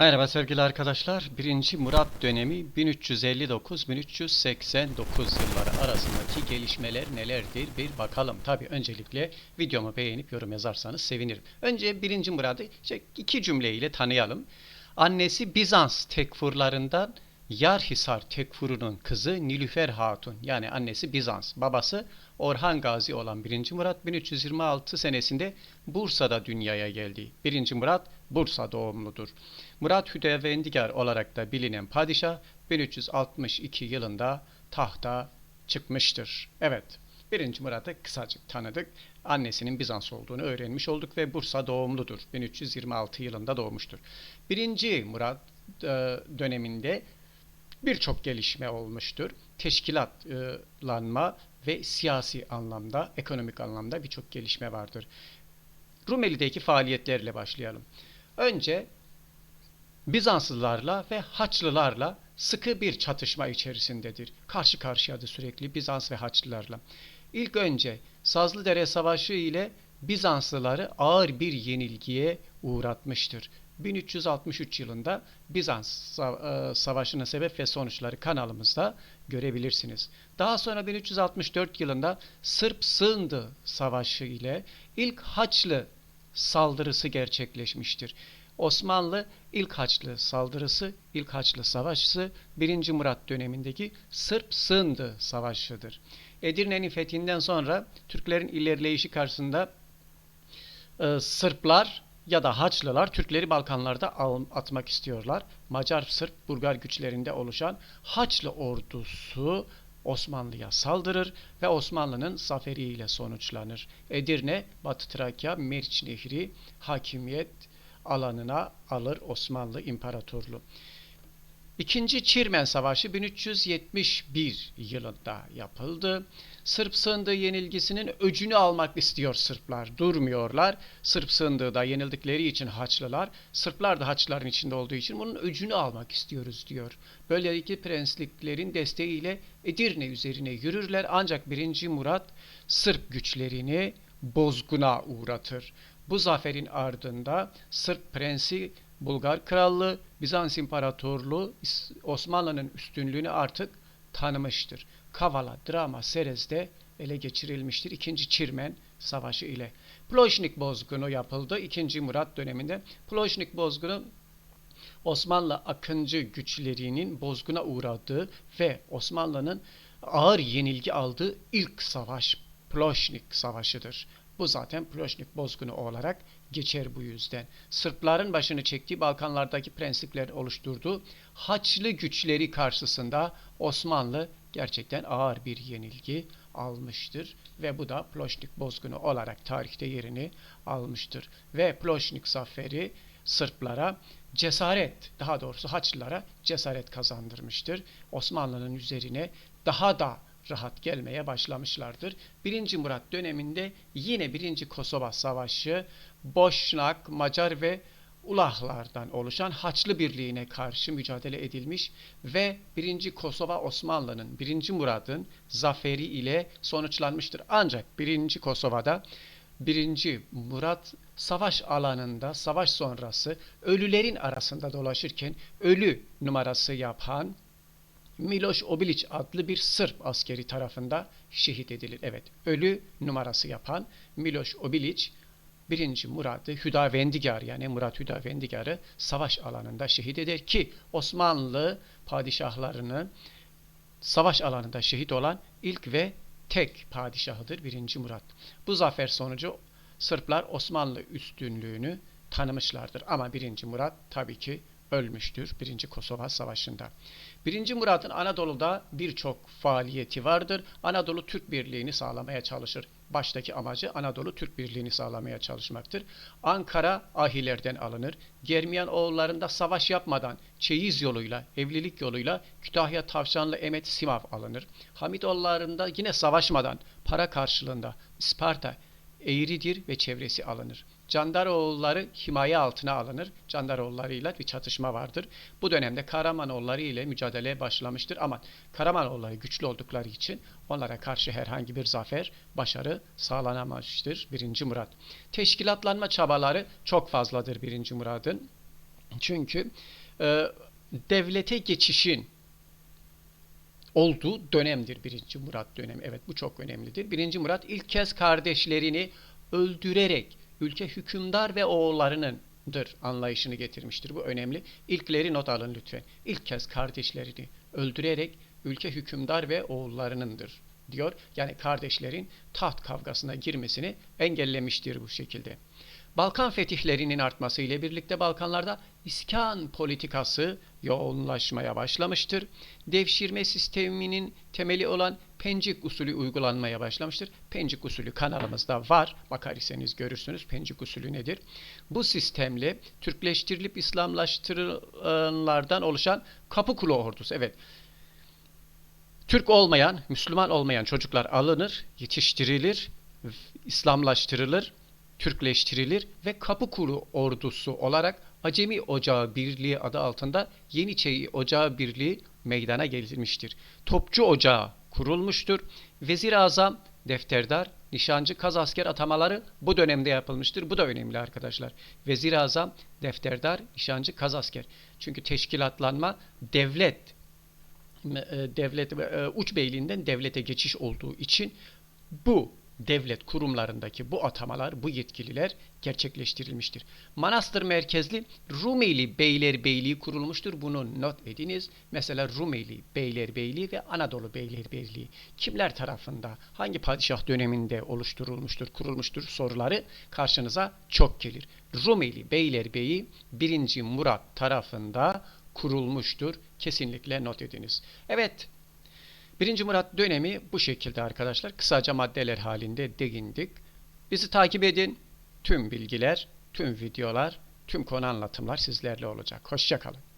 Merhaba sevgili arkadaşlar. 1. Murat dönemi 1359-1389 yılları arasındaki gelişmeler nelerdir bir bakalım. Tabi öncelikle videomu beğenip yorum yazarsanız sevinirim. Önce 1. Murat'ı iki cümleyle tanıyalım. Annesi Bizans tekfurlarından Yarhisar tekfurunun kızı Nilüfer Hatun yani annesi Bizans, babası Orhan Gazi olan 1. Murat 1326 senesinde Bursa'da dünyaya geldi. 1. Murat Bursa doğumludur. Murat Hüdevendigar olarak da bilinen padişah 1362 yılında tahta çıkmıştır. Evet, 1. Murat'ı kısacık tanıdık. Annesinin Bizans olduğunu öğrenmiş olduk ve Bursa doğumludur. 1326 yılında doğmuştur. 1. Murat e, döneminde birçok gelişme olmuştur. Teşkilatlanma ve siyasi anlamda, ekonomik anlamda birçok gelişme vardır. Rumeli'deki faaliyetlerle başlayalım. Önce Bizanslılarla ve Haçlılarla sıkı bir çatışma içerisindedir. Karşı karşıyadır sürekli Bizans ve Haçlılarla. İlk önce Sazlıdere Savaşı ile Bizanslıları ağır bir yenilgiye uğratmıştır. 1363 yılında Bizans e, Savaşı'nın sebep ve sonuçları kanalımızda görebilirsiniz. Daha sonra 1364 yılında Sırp Sığındı Savaşı ile ilk Haçlı saldırısı gerçekleşmiştir. Osmanlı ilk Haçlı saldırısı, ilk Haçlı savaşı 1. Murat dönemindeki Sırp Sığındı Savaşı'dır. Edirne'nin fethinden sonra Türklerin ilerleyişi karşısında e, Sırplar ya da Haçlılar Türkleri Balkanlarda atmak istiyorlar. Macar Sırp Bulgar güçlerinde oluşan Haçlı ordusu Osmanlı'ya saldırır ve Osmanlı'nın zaferiyle sonuçlanır. Edirne, Batı Trakya, Meriç Nehri hakimiyet alanına alır Osmanlı İmparatorluğu. İkinci Çirmen Savaşı 1371 yılında yapıldı. Sırp sığındığı yenilgisinin öcünü almak istiyor Sırplar. Durmuyorlar. Sırp sığındığı yenildikleri için Haçlılar, Sırplar da Haçlıların içinde olduğu için bunun öcünü almak istiyoruz diyor. Böylelikle prensliklerin desteğiyle Edirne üzerine yürürler ancak 1. Murat Sırp güçlerini bozguna uğratır. Bu zaferin ardında Sırp prensi Bulgar Krallığı, Bizans İmparatorluğu Osmanlı'nın üstünlüğünü artık tanımıştır. Kavala, Drama, Serez'de ele geçirilmiştir. İkinci Çirmen Savaşı ile. Ploşnik bozgunu yapıldı. İkinci Murat döneminde. Ploşnik bozgunu Osmanlı akıncı güçlerinin bozguna uğradığı ve Osmanlı'nın ağır yenilgi aldığı ilk savaş Ploşnik Savaşı'dır. Bu zaten Ploşnik bozgunu olarak geçer bu yüzden. Sırpların başını çektiği Balkanlardaki prensipler oluşturduğu Haçlı güçleri karşısında Osmanlı gerçekten ağır bir yenilgi almıştır ve bu da Ploşnik bozgunu olarak tarihte yerini almıştır. Ve Ploşnik zaferi Sırplara cesaret, daha doğrusu Haçlılara cesaret kazandırmıştır. Osmanlı'nın üzerine daha da rahat gelmeye başlamışlardır. 1. Murat döneminde yine 1. Kosova Savaşı Boşnak, Macar ve Ulahlardan oluşan Haçlı Birliği'ne karşı mücadele edilmiş ve 1. Kosova Osmanlı'nın 1. Murad'ın zaferi ile sonuçlanmıştır. Ancak 1. Kosova'da 1. Murat savaş alanında savaş sonrası ölülerin arasında dolaşırken ölü numarası yapan Miloš Obilić adlı bir Sırp askeri tarafında şehit edilir. Evet, ölü numarası yapan Miloš Obilić 1. Murat'ı Hüdavendigar yani Murat Hüdavendigar'ı savaş alanında şehit eder ki Osmanlı padişahlarını savaş alanında şehit olan ilk ve tek padişahıdır 1. Murat. Bu zafer sonucu Sırplar Osmanlı üstünlüğünü tanımışlardır. Ama 1. Murat tabii ki ölmüştür 1. Kosova Savaşı'nda. 1. Murat'ın Anadolu'da birçok faaliyeti vardır. Anadolu Türk Birliği'ni sağlamaya çalışır. Baştaki amacı Anadolu Türk Birliği'ni sağlamaya çalışmaktır. Ankara ahilerden alınır. Germiyan oğullarında savaş yapmadan çeyiz yoluyla, evlilik yoluyla Kütahya Tavşanlı Emet Simav alınır. Hamidoğullarında yine savaşmadan para karşılığında Sparta, Eğridir ve çevresi alınır. Candaroğulları himaye altına alınır. Candaroğullarıyla bir çatışma vardır. Bu dönemde Karamanoğulları ile mücadeleye başlamıştır ama Karamanoğulları güçlü oldukları için onlara karşı herhangi bir zafer, başarı sağlanamamıştır 1. Murat. Teşkilatlanma çabaları çok fazladır 1. Murad'ın. Çünkü e, devlete geçişin olduğu dönemdir birinci Murat dönemi. Evet bu çok önemlidir. Birinci Murat ilk kez kardeşlerini öldürerek ülke hükümdar ve oğullarınındır anlayışını getirmiştir. Bu önemli. İlkleri not alın lütfen. İlk kez kardeşlerini öldürerek ülke hükümdar ve oğullarınındır diyor. Yani kardeşlerin taht kavgasına girmesini engellemiştir bu şekilde. Balkan fetihlerinin artması ile birlikte Balkanlarda iskan politikası yoğunlaşmaya başlamıştır. Devşirme sisteminin temeli olan Pencik usulü uygulanmaya başlamıştır. Pencik usulü kanalımızda var. Bakarsanız görürsünüz Pencik usulü nedir. Bu sistemle Türkleştirilip İslamlaştırılanlardan oluşan Kapıkulu ordusu. Evet. Türk olmayan, Müslüman olmayan çocuklar alınır, yetiştirilir, İslamlaştırılır Türkleştirilir ve Kapıkulu ordusu olarak Acemi Ocağı Birliği adı altında Yeniçeri Ocağı Birliği meydana getirmiştir. Topçu Ocağı kurulmuştur. Vezir Azam, Defterdar, Nişancı, Kaz asker atamaları bu dönemde yapılmıştır. Bu da önemli arkadaşlar. Vezir Azam, Defterdar, Nişancı, Kaz asker. Çünkü teşkilatlanma devlet devlet uç beyliğinden devlete geçiş olduğu için bu devlet kurumlarındaki bu atamalar, bu yetkililer gerçekleştirilmiştir. Manastır merkezli Rumeli Beylerbeyliği kurulmuştur. Bunu not ediniz. Mesela Rumeli Beylerbeyliği ve Anadolu Beylerbeyliği kimler tarafında, hangi padişah döneminde oluşturulmuştur, kurulmuştur soruları karşınıza çok gelir. Rumeli Beylerbeyi 1. Murat tarafında kurulmuştur. Kesinlikle not ediniz. Evet, Birinci Murat dönemi bu şekilde arkadaşlar. Kısaca maddeler halinde değindik. Bizi takip edin. Tüm bilgiler, tüm videolar, tüm konu anlatımlar sizlerle olacak. Hoşçakalın.